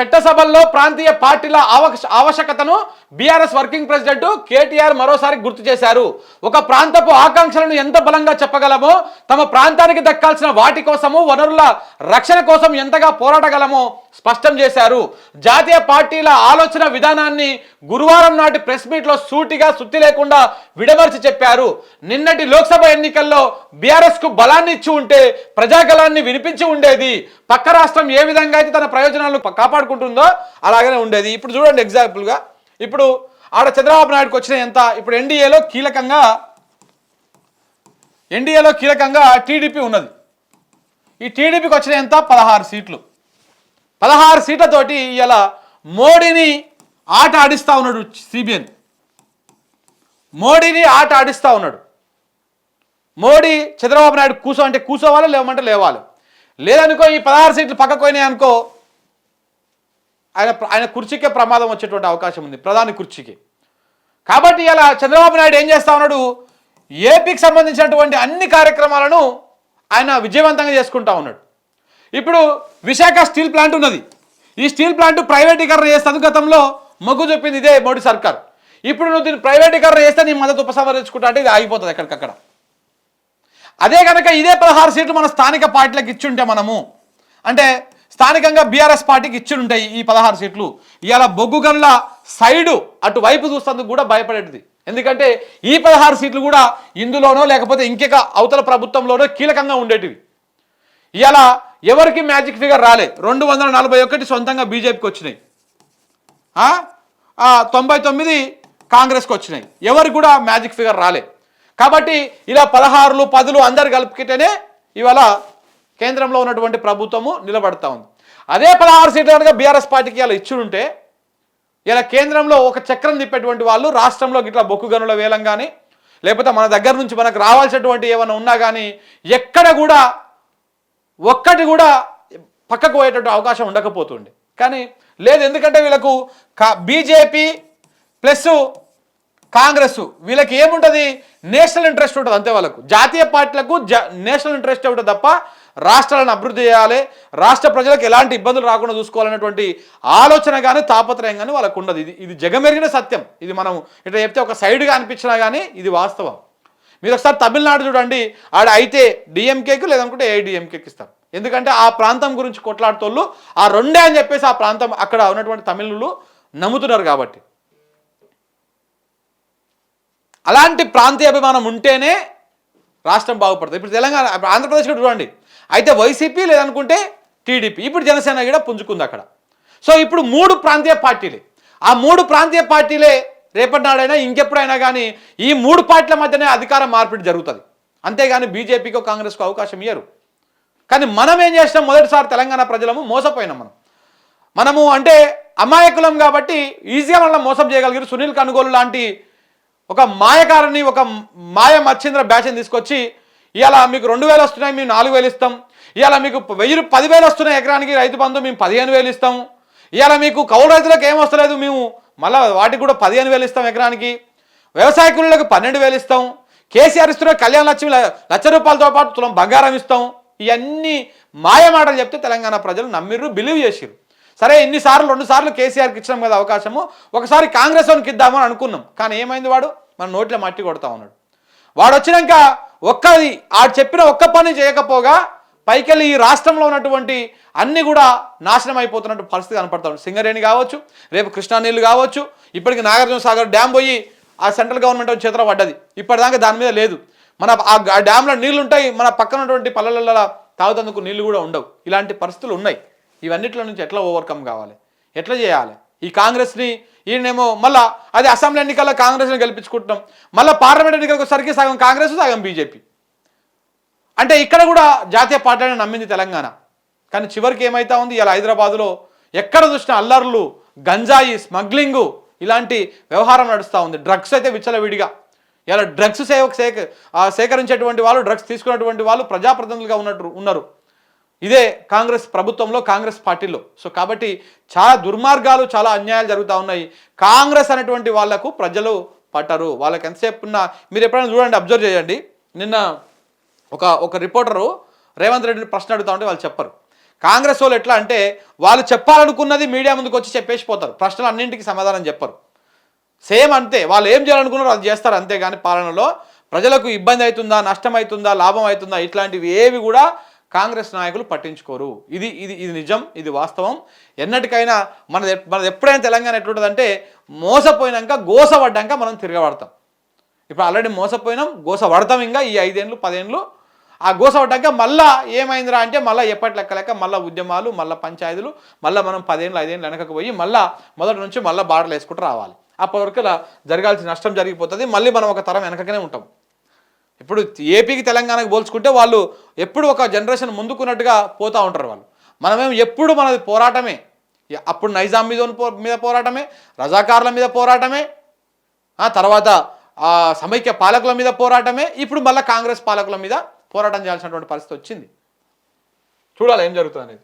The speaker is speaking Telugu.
చట్టసభల్లో ప్రాంతీయ పార్టీల ఆవశ్యకతను బీఆర్ఎస్ వర్కింగ్ ప్రెసిడెంట్ కేటీఆర్ మరోసారి గుర్తు చేశారు. ఒక ప్రాంతపు ఆకాంక్షలను ఎంత బలంగా చెప్పగలమో తమ ప్రాంతానికి దక్కాల్సిన వాటి కోసము వనరుల రక్షణ కోసం ఎంతగా పోరాటగలమో స్పష్టం చేశారు. జాతీయ పార్టీల ఆలోచన విధానాన్ని గురువారం నాటి ప్రెస్ మీట్లో సూటిగా సుత్తి లేకుండా విడమర్చి చెప్పారు. నిన్నటి లోక్సభ ఎన్నికల్లో బీఆర్ఎస్కు బలాన్ని ఇచ్చి ఉంటే ప్రజాగలాన్ని వినిపించి ఉండేది. పక్క రాష్ట్రం ఏ విధంగా అయితే తన ప్రయోజనాలను కాపాడుకుంటుందో అలాగనే ఉండేది. ఇప్పుడు చూడండి ఎగ్జాంపుల్గా ఇప్పుడు ఆడ చంద్రబాబు నాయుడుకి వచ్చిన ఎంత? ఇప్పుడు ఎన్డీఏలో కీలకంగా ఎన్డీఏలో కీలకంగా టీడీపీ ఉన్నది. ఈ టీడీపీకి వచ్చిన ఎంత? పదహారు సీట్లు. పదహారు సీట్లతోటి ఇలా మోడీని ఆట ఆడిస్తూ ఉన్నాడు సిబిఎన్ మోడీని ఆట ఆడిస్తూ ఉన్నాడు. మోడీ చంద్రబాబు నాయుడు కూసో అంటే కూసోవాలి లేవమంటే లేవాలి. లేదనుకో ఈ పదహారు సీట్లు పక్కకు పోయినాయి అనుకో ఆయన ఆయన కుర్చీకే ప్రమాదం వచ్చేటువంటి అవకాశం ఉంది ప్రధాని కుర్చీకి. కాబట్టి ఇలా చంద్రబాబు నాయుడు ఏం చేస్తా ఉన్నాడు? ఏపీకి సంబంధించినటువంటి అన్ని కార్యక్రమాలను ఆయన విజయవంతంగా చేసుకుంటా ఉన్నాడు. ఇప్పుడు విశాఖ స్టీల్ ప్లాంట్ ఉన్నది. ఈ స్టీల్ ప్లాంట్ ప్రైవేటీకరణ చేస్తే గతంలో మొగ్గు చెప్పింది ఇదే మోడీ సర్కార్. ఇప్పుడు నువ్వు దీన్ని ప్రైవేటీకరణ చేస్తే నీ మద్దతు ఉపసంహరించుకుంటా అంటే ఇది ఆగిపోతుంది ఎక్కడికక్కడ. అదే కనుక ఇదే పదహారు సీట్లు మన స్థానిక పార్టీలకు ఇచ్చుంటే మనము అంటే స్థానికంగా బీఆర్ఎస్ పార్టీకి ఇచ్చుంటాయి ఈ పదహారు సీట్లు. ఇవాళ బొగ్గు గనుల సైడు అటువైపు వైపు కూడా భయపడేది ఎందుకంటే ఈ పదహారు సీట్లు కూడా ఇందులోనో లేకపోతే ఇంకొక అవతల ప్రభుత్వంలోనో కీలకంగా ఉండేటివి. ఇవాళ ఎవరికి మ్యాజిక్ ఫిగర్ రాలే? రెండు వందల నలభై ఒకటి సొంతంగా బీజేపీకి వచ్చినాయి. తొంభై తొమ్మిది కాంగ్రెస్కి వచ్చినాయి. ఎవరికి కూడా మ్యాజిక్ ఫిగర్ రాలే. కాబట్టి ఇలా పదహారులు పదులు అందరు కలుపుకుంటేనే ఇవాళ కేంద్రంలో ఉన్నటువంటి ప్రభుత్వము నిలబడతా ఉంది. అదే పదహారు సీట్లు కనుక బీఆర్ఎస్ పార్టీకి ఇలా ఇచ్చుంటే ఇలా కేంద్రంలో ఒక చక్రం తిప్పేటువంటి వాళ్ళు రాష్ట్రంలో ఇట్లా బొక్కు గనుల వేలం కానీ లేకపోతే మన దగ్గర నుంచి మనకు రావాల్సినటువంటి ఏమైనా ఉన్నా కానీ ఎక్కడ కూడా ఒక్కటి కూడా పక్కకు పోయేటట్టు అవకాశం ఉండకపోతుండే. కానీ లేదు ఎందుకంటే వీళ్ళకు బీజేపీ ప్లస్ కాంగ్రెస్ వీళ్ళకి ఏముంటుంది? నేషనల్ ఇంట్రెస్ట్ ఉంటుంది అంతే వాళ్ళకు. జాతీయ పార్టీలకు నేషనల్ ఇంట్రెస్ట్ ఉంటుంది తప్ప రాష్ట్రాలను అభివృద్ధి చేయాలి రాష్ట్ర ప్రజలకు ఎలాంటి ఇబ్బందులు రాకుండా చూసుకోవాలనేటువంటి ఆలోచన కానీ తాపత్రయం కానీ వాళ్ళకు ఉండదు. ఇది ఇది జగమెరిగిన సత్యం. ఇది మనం ఇట్లా చెప్తే ఒక సైడ్గా అనిపించినా కానీ ఇది వాస్తవం. మీరు ఒకసారి తమిళనాడు చూడండి. ఆడ అయితే డిఎంకేకి లేదనుకుంటే ఏఐడిఎంకేకి ఇస్తారు. ఎందుకంటే ఆ ప్రాంతం గురించి కొట్లాడుతోళ్ళు ఆ రెండే అని చెప్పేసి ఆ ప్రాంతం అక్కడ ఉన్నటువంటి తమిళులు నమ్ముతున్నారు కాబట్టి. అలాంటి ప్రాంతీయ అభిమానం ఉంటేనే రాష్ట్రం బాగుపడుతుంది. ఇప్పుడు తెలంగాణ ఆంధ్రప్రదేశ్ కూడా చూడండి. అయితే వైసీపీ లేదనుకుంటే టీడీపీ ఇప్పుడు జనసేన కూడా పుంజుకుంది అక్కడ. సో ఇప్పుడు మూడు ప్రాంతీయ పార్టీలే. ఆ మూడు ప్రాంతీయ పార్టీలే రేపటి నాడైనా ఇంకెప్పుడైనా కానీ ఈ మూడు పార్టీల మధ్యనే అధికార మార్పిడి జరుగుతుంది. అంతేగాని బీజేపీకో కాంగ్రెస్కో అవకాశం ఇయ్యరు. కానీ మనం ఏం చేసినాం? మొదటిసారి తెలంగాణ ప్రజలము మోసపోయినాం మనం. మనము అంటే అమాయకులం కాబట్టి ఈజీగా మనం మోసం చేయగలిగారు. సునీల్ కనుగోలు లాంటి ఒక మాయకారిని ఒక మాయ మచ్చింద్ర బ్యాచ్ని తీసుకొచ్చి ఇవాళ మీకు రెండు వేలు వస్తున్నాయి మేము నాలుగు వేలు ఇస్తాం. ఇవాళ మీకు వెయ్యి పదివేలు వస్తున్నాయి ఎకరానికి రైతు బంధు మేము పదిహేను వేలు ఇస్తాం. ఇవాళ మీకు కౌలు రైతులకు ఏం వస్తలేదు? మేము మళ్ళీ వాటికి కూడా పదిహేను వేలు ఇస్తాం ఎకరానికి. వ్యవసాయ కూలీలకు పన్నెండు వేలు ఇస్తాం. కేసీఆర్ ఇస్తున్న కళ్యాణ లక్ష్మి లక్ష రూపాయలతో పాటు తులం బంగారం ఇస్తాం. ఇవన్నీ మాయమాటలు చెప్తే తెలంగాణ ప్రజలు నమ్మిర్రు బిలీవ్ చేసిర్రు. సరే ఎన్నిసార్లు రెండు సార్లు కేసీఆర్కి ఇచ్చినాం కదా అవకాశము. ఒకసారి కాంగ్రెస్ వానికి ఇద్దామని అనుకున్నాం. కానీ ఏమైంది వాడు? మన నోట్లో మట్టి కొడతా ఉన్నాడు. వాడు వచ్చినాక ఒక్కది ఆడు చెప్పిన ఒక్క పని చేయకపోగా పైకెళ్ళి ఈ రాష్ట్రంలో ఉన్నటువంటి అన్నీ కూడా నాశనం అయిపోతున్నట్టు పరిస్థితి కనపడతా ఉంది. సింగరేణి కావచ్చు రేపు కృష్ణా నీళ్ళు కావచ్చు ఇప్పటికి నాగార్జున సాగర్ డ్యామ్ పోయి ఆ సెంట్రల్ గవర్నమెంట్ చేతిలో పడ్డది. ఇప్పటిదాకా దాని మీద లేదు. మన ఆ డ్యాంలో నీళ్ళు ఉంటాయి మన పక్కన ఉన్నటువంటి పల్లెలలో తాగుతందుకు నీళ్ళు కూడా ఉండవు. ఇలాంటి పరిస్థితులు ఉన్నాయి. ఇవన్నిట్లో నుంచి ఎట్లా ఓవర్కమ్ కావాలి? ఎట్లా చేయాలి? ఈ కాంగ్రెస్ని ఈయనేమో మళ్ళా అది అసెంబ్లీ ఎన్నికల్లో కాంగ్రెస్ని గెలిపించుకుంటున్నాం. మళ్ళీ పార్లమెంట్ ఎన్నికలకు సరికి సగం కాంగ్రెస్ సగం బీజేపీ. అంటే ఇక్కడ కూడా జాతీయ పార్టీని నమ్మింది తెలంగాణ. కానీ చివరికి ఏమైతా ఉంది? ఇలా హైదరాబాదులో ఎక్కడ చూసినా అల్లర్లు గంజాయి స్మగ్లింగు ఇలాంటి వ్యవహారం నడుస్తూ ఉంది. డ్రగ్స్ అయితే విచ్చలవిడిగా. ఇలా డ్రగ్స్ సేవ సేక సేకరించేటువంటి వాళ్ళు డ్రగ్స్ తీసుకున్నటువంటి వాళ్ళు ప్రజాప్రతినిధులుగా ఉన్నట్టు ఉన్నారు. ఇదే కాంగ్రెస్ ప్రభుత్వంలో కాంగ్రెస్ పార్టీలో. సో కాబట్టి చాలా దుర్మార్గాలు చాలా అన్యాయాలు జరుగుతూ ఉన్నాయి. కాంగ్రెస్ అనేటువంటి వాళ్ళకు ప్రజలు పట్టరు. వాళ్ళకి ఎంతసేపు ఉన్న మీరు ఎప్పుడైనా చూడండి అబ్జర్వ్ చేయండి. నిన్న ఒక ఒక రిపోర్టరు రేవంత్ రెడ్డిని ప్రశ్న అడుగుతా ఉంటే వాళ్ళు చెప్పరు. కాంగ్రెస్ వాళ్ళు ఎట్లా అంటే వాళ్ళు చెప్పాలనుకున్నది మీడియా ముందుకు వచ్చి చెప్పేసి పోతారు. ప్రశ్నలు అన్నింటికి సమాధానం చెప్పరు. సేమ్ అంతే. వాళ్ళు ఏం చేయాలనుకున్నారో అది చేస్తారు అంతే కానీ పాలనలో. ప్రజలకు ఇబ్బంది అవుతుందా నష్టం అవుతుందా లాభం అవుతుందా ఇట్లాంటివి ఏవి కూడా కాంగ్రెస్ నాయకులు పట్టించుకోరు. ఇది ఇది ఇది నిజం ఇది వాస్తవం. ఎన్నటికైనా మనది మనది ఎప్పుడైనా తెలంగాణ ఎట్లుంటుందంటే మోసపోయినాక గోసపడ్డాక మనం తిరగబడతాం. ఇప్పుడు ఆల్రెడీ మోసపోయినాం గోస పడతాం ఇంకా ఈ ఐదేళ్ళు పదేళ్ళు ఆ గోస పడ్డాక మళ్ళా ఏమైందిరా అంటే మళ్ళీ ఎప్పటి లెక్క లెక్క మళ్ళీ ఉద్యమాలు మళ్ళీ పంచాయతీలు మళ్ళీ మనం పదేళ్ళు ఐదేళ్ళు వెనకకు పోయి మళ్ళీ మొదటి నుంచి మళ్ళీ బాటలు వేసుకుంటూ రావాలి. అప్పటి వరకు జరగాల్సిన నష్టం జరిగిపోతుంది. మళ్ళీ మనం ఒక తరం వెనకనే ఉంటాం. ఇప్పుడు ఏపీకి తెలంగాణకు పోల్చుకుంటే వాళ్ళు ఎప్పుడు ఒక జనరేషన్ ముందుకున్నట్టుగా పోతూ ఉంటారు వాళ్ళు. మనమేం ఎప్పుడు మనది పోరాటమే. అప్పుడు నైజాం మీద పో- మీద పోరాటమే రజాకారుల మీద పోరాటమే తర్వాత ఆ సమైక్య పాలకుల మీద పోరాటమే ఇప్పుడు మళ్ళీ కాంగ్రెస్ పాలకుల మీద పోరాటం చేయాల్సినటువంటి పరిస్థితి వచ్చింది. చూడాలి ఏం జరుగుతుంది అనేది